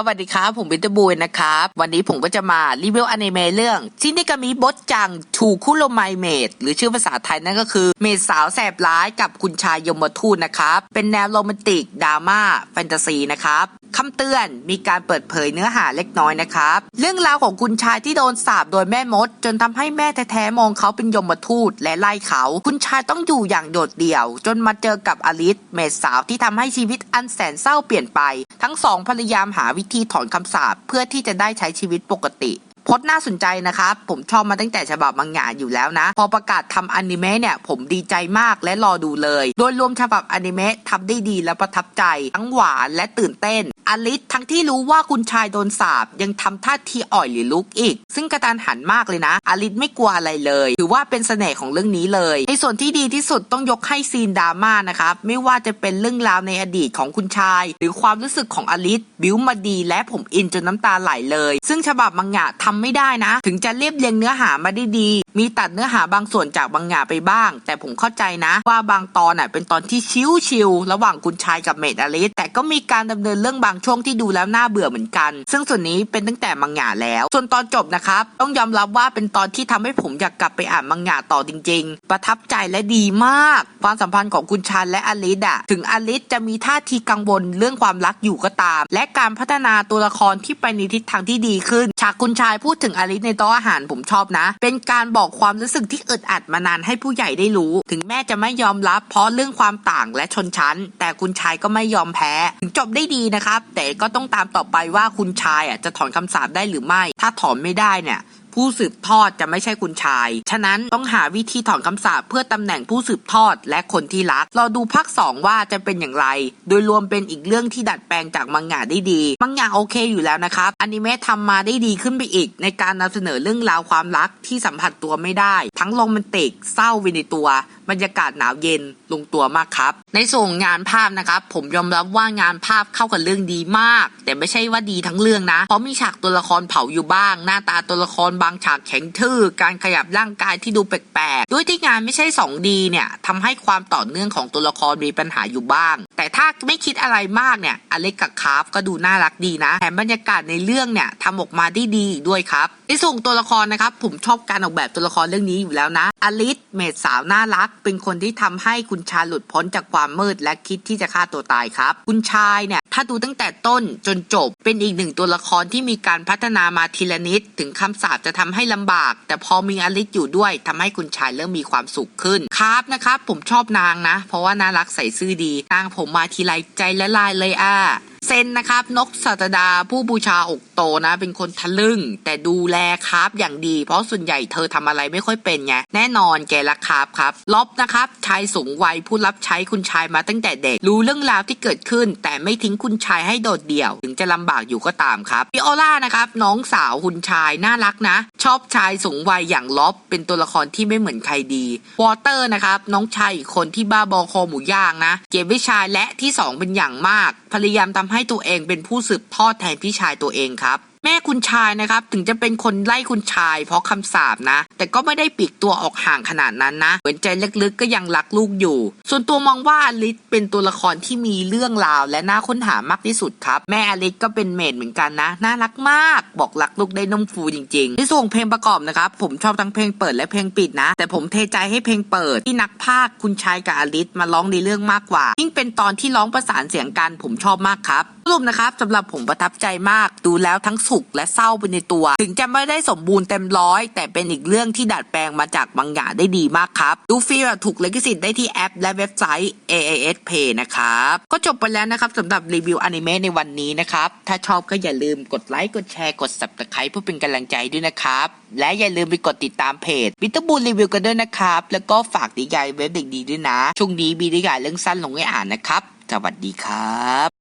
สวัสดีครับผมบินเตอร์บูยนะครับ วันนี้ผมก็จะมารีวิวอนิเมะเรื่องชินิกามิบดจังถูคุโรไมเมดหรือชื่อภาษาไทยนั่นก็คือ เมดสาวแสบร้ายกับคุณชายยมทูตนะครับ เป็นแนวโรแมนติกดราม่าแฟนตาซีนะครับคำเตือนมีการเปิดเผยเนื้อหาเล็กน้อยนะครับ เรื่องราวของคุณชายที่โดนสาบโดยแม่มด จนทำให้แม่แท้ๆมองเขาเป็นยมทูตและไล่เขา คุณชายต้องอยู่อย่างโดดเดี่ยว จนมาเจอกับอลิสเมดสาวที่ทำให้ชีวิตอันแสนเศร้าเปลี่ยนไป ทั้งสองพยายามหาวิธีถอนคำสาปเพื่อที่จะได้ใช้ชีวิตปกติ พจน์น่าสนใจนะครับ ผมชอบมาตั้งแต่ฉบับมังงะอยู่แล้วนะ พอประกาศทำอนิเมะเนี่ย ผมดีใจมากและรอดูเลย โดยรวมฉบับอนิเมะทำได้ดีและประทับใจ ทั้งหวานและตื่นเต้นอลิสทั้งที่รู้ว่าคุณชายโดนสาบยังทำท่าทีอ่อยหรือลุกอีก ซึ่งกระตานหันมากเลยนะอลิสไม่กลัวอะไรเลย ถือว่าเป็นเสน่ห์ของเรื่องนี้เลยในส่วนที่ดีที่สุดต้องยกให้ซีนดราม่านะครับ ไม่ว่าจะเป็นเรื่องราวในอดีตของคุณชาย หรือความรู้สึกของอลิสบิวมาดีและผมอินจนน้ำตาไหลเลย ซึ่งฉบับมังงะทำไม่ได้นะ ถึงจะเรียบเรียงเนื้อหามาได้ดีมีตัดเนื้อหาบางส่วนจากบางงะไปบ้าง แต่ผมเข้าใจนะ ว่าบางตอนน่ะเป็นตอนที่ชิวๆระหว่างคุณชายกับเมดอลิสแต่ก็มีการดำเนินเรื่องบางช่วงที่ดูแล้วน่าเบื่อเหมือนกัน ซึ่งส่วนนี้เป็นตั้งแต่มังงะแล้ว ส่วนตอนจบนะครับ ต้องยอมรับว่าเป็นตอนที่ทำให้ผมอยากกลับไปอ่านมังงะต่อจริง ๆ ประทับใจและดีมาก ความสัมพันธ์ของคุณชายและอลิสอะถึงอลิสจะมีท่าทีกังวลเรื่องความรักอยู่ก็ตาม และการพัฒนาตัวละครที่ไปในทิศทางที่ดีขึ้น ฉากคุณชายพูดถึงอลิสในโต๊ะอาหารผมชอบนะ เป็นการบอกความรู้สึกที่อึดอัดมานานให้ผู้ใหญ่ได้รู้ ถึงแม่จะไม่ยอมรับ เพราะเรื่องความต่างและชนชั้น แต่คุณชายก็ไม่ยอมแพ้ ถึงจบได้ดีนะครับ แต่ก็ต้องตามต่อไปว่าคุณชายอะจะถอนคำสาปได้หรือไม่ ถ้าถอนไม่ได้เนี่ยผู้สืบทอดจะไม่ใช่คุณชาย ฉะนั้นต้องหาวิธีถอนคำสาปเพื่อตำแหน่งผู้สืบทอดและคนที่รัก รอดูภาค 2 ว่าจะเป็นอย่างไร โดยรวมเป็นอีกเรื่องที่ดัดแปลงจากมังงะได้ดี มังงะโอเคอยู่แล้วนะครับอนิเมะทำมาได้ดีขึ้นไปอีก ในการนำเสนอเรื่องราวความรักที่สัมผัสตัวไม่ได้ ทั้งโรแมนติกเศร้าวินในตัว บรรยากาศหนาวเย็นลงตัวมากครับ ในส่วนงานภาพนะครับ ผมยอมรับว่างานภาพเข้ากับเรื่องดีมาก แต่ไม่ใช่ว่าดีทั้งเรื่องนะเพราะมีฉากตัวละครเผาอยู่บ้าง หน้าตาตัวละครบางฉากแข็งทื่อ การขยับร่างกายที่ดูแปลกๆด้วยที่งานไม่ใช่ 2D เนี่ยทำให้ความต่อเนื่องของตัวละครมีปัญหาอยู่บ้างแต่ถ้าไม่คิดอะไรมากเนี่ยอเล็กกับคาร์ฟก็ดูน่ารักดีนะแถมบรรยากาศในเรื่องเนี่ยทำออกมาได้ดีด้วยครับในส่วนตัวละครนะครับผมชอบการออกแบบตัวละครเรื่องนี้อยู่แล้วนะอลิสเมดสาวน่ารัก เป็นคนที่ทำให้คุณชายหลุดพ้นจากความมืดและคิดที่จะฆ่าตัวตายครับ คุณชายเนี่ย ถ้าดูตั้งแต่ต้นจนจบเป็นอีกหนึ่งตัวละครที่มีการพัฒนามาทีละนิด ถึงคำสาปจะทำให้ลำบาก แต่พอมีอลิสอยู่ด้วยทำให้คุณชายเริ่มมีความสุขขึ้นครับนะครับผมชอบนางนะ เพราะว่าน่ารักใส่ซื่อดีนางผมมาทีไรใจละลายเลยอะ เซนนะครับ นกสัตดาผู้บูชาอกโตนะ เป็นคนทะลึ่ง แต่ดูแลคราฟอย่างดี เพราะส่วนใหญ่เธอทำอะไรไม่ค่อยเป็นไงแน่นอนแกรักคราฟครับล็อบนะครับ ชายสูงวัยผู้รับใช้คุณชายมาตั้งแต่เด็ก รู้เรื่องราวที่เกิดขึ้น แต่ไม่ทิ้งคุณชายให้โดดเดี่ยว ถึงจะลำบากอยู่ก็ตามครับพี่โอล่านะครับน้องสาวคุณชายน่ารักนะ ชอบชายสูงวัยอย่างล็อบ เป็นตัวละครที่ไม่เหมือนใครดีวอเตอร์นะครับน้องชายอีกคนที่บ้าบอคอหมูย่างนะ เก็บวิชายและที่สองเป็นอย่างมากพยายามทำให้ตัวเองเป็นผู้สืบทอดแทนพี่ชายตัวเองครับ แม่คุณชายนะครับถึงจะเป็นคนไล่คุณชาย เพราะคำสาปนะ แต่ก็ไม่ได้ปีกตัวออกห่างขนาดนั้นนะเหมือนใจลึกๆก็ยังรักลูกอยู่ ส่วนตัวมองว่าอลิสเป็นตัวละครที่มีเรื่องราวและน่าค้นหามากที่สุดครับ แม่อลิสก็เป็นเมดเหมือนกันนะน่ารักมาก บอกรักลูกได้นมฟูจริงๆในส่วนเพลงประกอบนะครับผมชอบทั้งเพลงเปิดและเพลงปิดนะ แต่ผมเทใจให้เพลงเปิดที่นักพากคุณชายกับอลิสมาร้องในเรื่องมากกว่ายิ่งเป็นตอนที่ร้องประสานเสียงกันผมชอบมากครับ รุปนะครับสำหรับผมประทับใจมากดูแล้วทั้งสุขและเศร้าไปในตัว ถึงจะไม่ได้สมบูรณ์เต็มร้อย แต่เป็นอีกเรื่องที่ดัดแปลงมาจากมังงได้ดีมากครับ ดูฟรีแบบถูกลิขสิทธิ์ได้ที่แอป และเว็บไซต์ AAS Pay นะครับ ก็จบไปแล้วนะครับสำหรับรีวิวอนิเมะในวันนี้นะครับ ถ้าชอบก็อย่าลืมกดไลค์กดแชร์กด subscribe เพื่อเป็นกำลังใจด้วยนะครับ และอย่าลืมไปกดติดตามเพจวิตบูลรีวิวกันด้วยนะครับแล้วก็ฝากนิยายเว็บเด็กดีด้วยนะช่วงนี้มีนิยายเรื่องสั้นลงให้อ่านนะครับสวัสดีครับ